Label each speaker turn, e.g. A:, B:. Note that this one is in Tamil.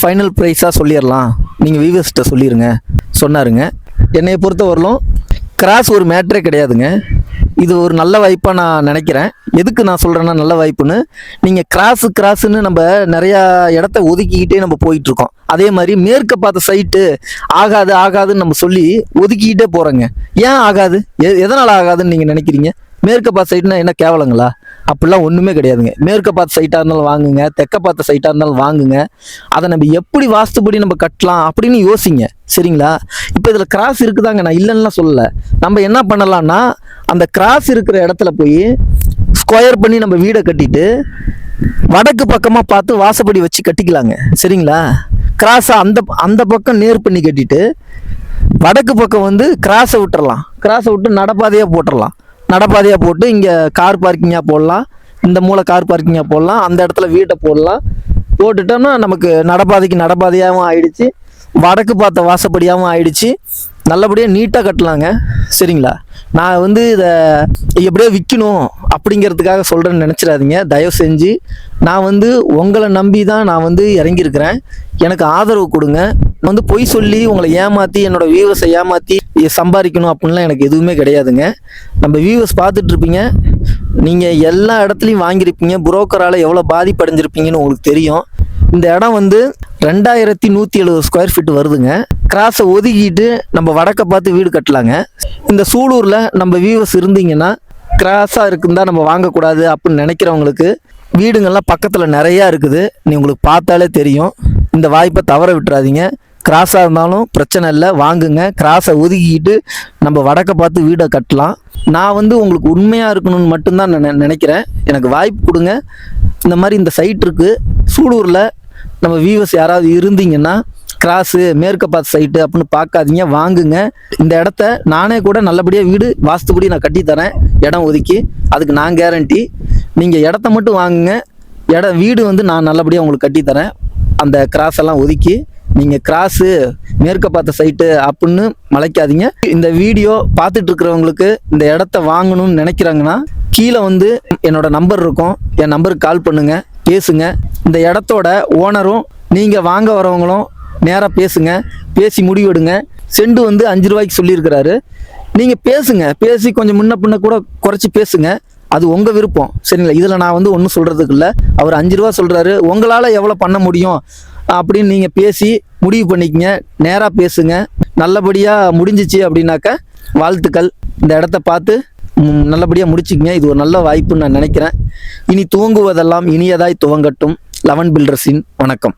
A: ஃபைனல் ப்ரைஸாக சொல்லிடலாம் நீங்கள் வியூவர்ஸ்கிட்ட சொல்லிடுங்க சொன்னாருங்க. என்னை பொறுத்த வரலும் கிராஸ் ஒரு மேட்ரே கிடையாதுங்க. இது ஒரு நல்ல வாய்ப்பாக நான் நினைக்கிறேன். எதுக்கு நான் சொல்கிறேன்னா நல்ல வாய்ப்புன்னு நீங்கள் கிராஸு கிராஸுன்னு நம்ம நிறையா இடத்த ஒதுக்கிக்கிட்டே நம்ம போயிட்டுருக்கோம். அதே மாதிரி மேற்க பார்த்த சைட்டு ஆகாது ஆகாதுன்னு நம்ம சொல்லி ஒதுக்கிக்கிட்டே போகிறோங்க ஏன் ஆகாது? எ எதனால் ஆகாதுன்னு நீங்கள் நினைக்கிறீங்க? மேற்க பார்த்த சைட்னா என்ன கேவலங்களா? அப்படிலாம் ஒன்றுமே கிடையாதுங்க. மேற்க பார்த்த சைட்டாக இருந்தாலும் வாங்குங்க தெற்க பார்த்த சைட்டாக இருந்தாலும் வாங்குங்க. அதை நம்ம எப்படி வாஸ்துபடி நம்ம கட்டலாம் அப்படின்னு யோசிங்க. சரிங்களா? இப்போ இதில் கிராஸ் இருக்குதாங்க நான் இல்லைன்னா சொல்லலை. நம்ம என்ன பண்ணலாம்னா அந்த கிராஸ் இருக்கிற இடத்துல போய் ஸ்கொயர் பண்ணி நம்ம வீடை கட்டிட்டு வடக்கு பக்கமாக பார்த்து வாசப்படி வச்சு கட்டிக்கலாங்க. சரிங்களா? கிராஸை அந்த அந்த பக்கம் நேர் பண்ணி கட்டிட்டு வடக்கு பக்கம் வந்து கிராஸை விட்டுறலாம். கிராஸை விட்டு நடப்பாதையாக போட்டுடலாம் நடப்பாதையாக போட்டு இங்கே கார் பார்க்கிங்காக போடலாம். இந்த மூளை கார் பார்க்கிங்காக போடலாம். அந்த இடத்துல வீட்டை போடலாம். போட்டுட்டோம்னா நமக்கு நடப்பாதைக்கு நடப்பாதையாகவும் ஆயிடுச்சு. வடக்கு பார்த்த வாசப்படியாகவும் ஆயிடுச்சு. நல்லபடியாக நீட்டாக கட்டலாங்க. சரிங்களா? நான் வந்து இதை எப்படியோ விற்கணும் அப்படிங்கிறதுக்காக சொல்கிறேன்னு நினச்சிடாதீங்க. தயவு செஞ்சு நான் வந்து உங்களை நம்பி தான் நான் வந்து இறங்கியிருக்கிறேன். எனக்கு ஆதரவு கொடுங்க. வந்து பொய் சொல்லி உங்களை ஏமாற்றி என்னோடய வியூவர்ஸை ஏமாற்றி சம்பாதிக்கணும் அப்படின்லாம் எனக்கு எதுவுமே கிடையாதுங்க. நம்ம வியூவர்ஸ் பார்த்துட்ருப்பீங்க நீங்கள் எல்லா இடத்துலையும் வாங்கியிருப்பீங்க. புரோக்கரால் எவ்வளோ பாதிப்படைஞ்சிருப்பீங்கன்னு உங்களுக்கு தெரியும். இந்த இடம் வந்து ரெண்டாயிரத்தி நூற்றி எழுபது ஸ்கொயர் ஃபீட் வருதுங்க. கிராஸை ஒதுக்கிட்டு நம்ம வடக்க பார்த்து வீடு கட்டலாங்க. இந்த சூலூரில் நம்ம வியூவர்ஸ் இருந்தீங்கன்னா கிராஸாக இருக்குந்தா நம்ம வாங்கக்கூடாது அப்படின்னு நினைக்கிறவங்களுக்கு வீடுங்கள்லாம் பக்கத்தில் நிறையா இருக்குது. நீ உங்களுக்கு பார்த்தாலே தெரியும். இந்த வாய்ப்பை தவற விட்டுறாதீங்க. கிராஸாக இருந்தாலும் பிரச்சனை இல்லை. வாங்குங்க. கிராஸை ஒதுக்கிக்கிட்டு நம்ம வடக்க பார்த்து வீடை கட்டலாம். நான் வந்து உங்களுக்கு உண்மையாக இருக்கணும்னு மட்டும்தான் நான் நெ- நினைக்கிறேன். எனக்கு வாய்ப்பு கொடுங்க. இந்த மாதிரி இந்த சைட் இருக்குது சூலூரில் நம்ம வியூவர்ஸ் யாராவது இருந்தீங்கன்னா கிராஸு மேற்க சைட்டு அப்படின்னு பார்க்காதீங்க வாங்குங்க. இந்த இடத்த நானே கூட நல்லபடியாக வீடு வாஸ்துபடி நான் கட்டித்தரேன் இடம் ஒதுக்கி அதுக்கு நான் கேரண்டி நீங்கள் இடத்த மட்டும் வாங்குங்க. இடம் வீடு வந்து நான் நல்லபடியாக உங்களுக்கு கட்டித்தரேன் அந்த கிராஸ் எல்லாம் ஒதுக்கி நீங்கள் கிராஸு மேற்க பார்த்த சைட்டு அப்படின்னு மலைக்காதீங்க. இந்த வீடியோ பார்த்துட்டு இருக்கிறவங்களுக்கு இந்த இடத்த வாங்கணும்னு நினைக்கிறாங்கன்னா கீழே வந்து என்னோட நம்பர் இருக்கும். என் நம்பருக்கு கால் பண்ணுங்கள் பேசுங்க. இந்த இடத்தோட ஓனரும் நீங்கள் வாங்க வரவங்களும் நேராக பேசுங்க. பேசி முடிவெடுங்க. செண்டு வந்து அஞ்சு ரூபாய்க்கு சொல்லியிருக்கிறாரு. நீங்கள் பேசுங்க. பேசி கொஞ்சம் முன்ன பின்ன கூட குறைச்சி பேசுங்க. அது உங்கள் விருப்பம். சரிங்களா? இதில் நான் வந்து ஒன்றும் சொல்கிறதுக்கு இல்லை. அவர் அஞ்சு ரூபா சொல்கிறாரு உங்களால் எவ்வளோ பண்ண முடியும்? அப்படின்னு நீங்கள் பேசி முடிவு பண்ணிக்கங்க. நேராக பேசுங்க. நல்லபடியாக முடிஞ்சிச்சு அப்படின்னாக்க வாழ்த்துக்கள். இந்த இடத்த பார்த்து நல்லபடியாக முடிச்சுக்கங்க. இது ஒரு நல்ல வாய்ப்புன்னு நான் நினைக்கிறேன். இனி துவங்குவதெல்லாம் இனியதாய் துவங்கட்டும். லெவன் பில்டர்ஸின் வணக்கம்.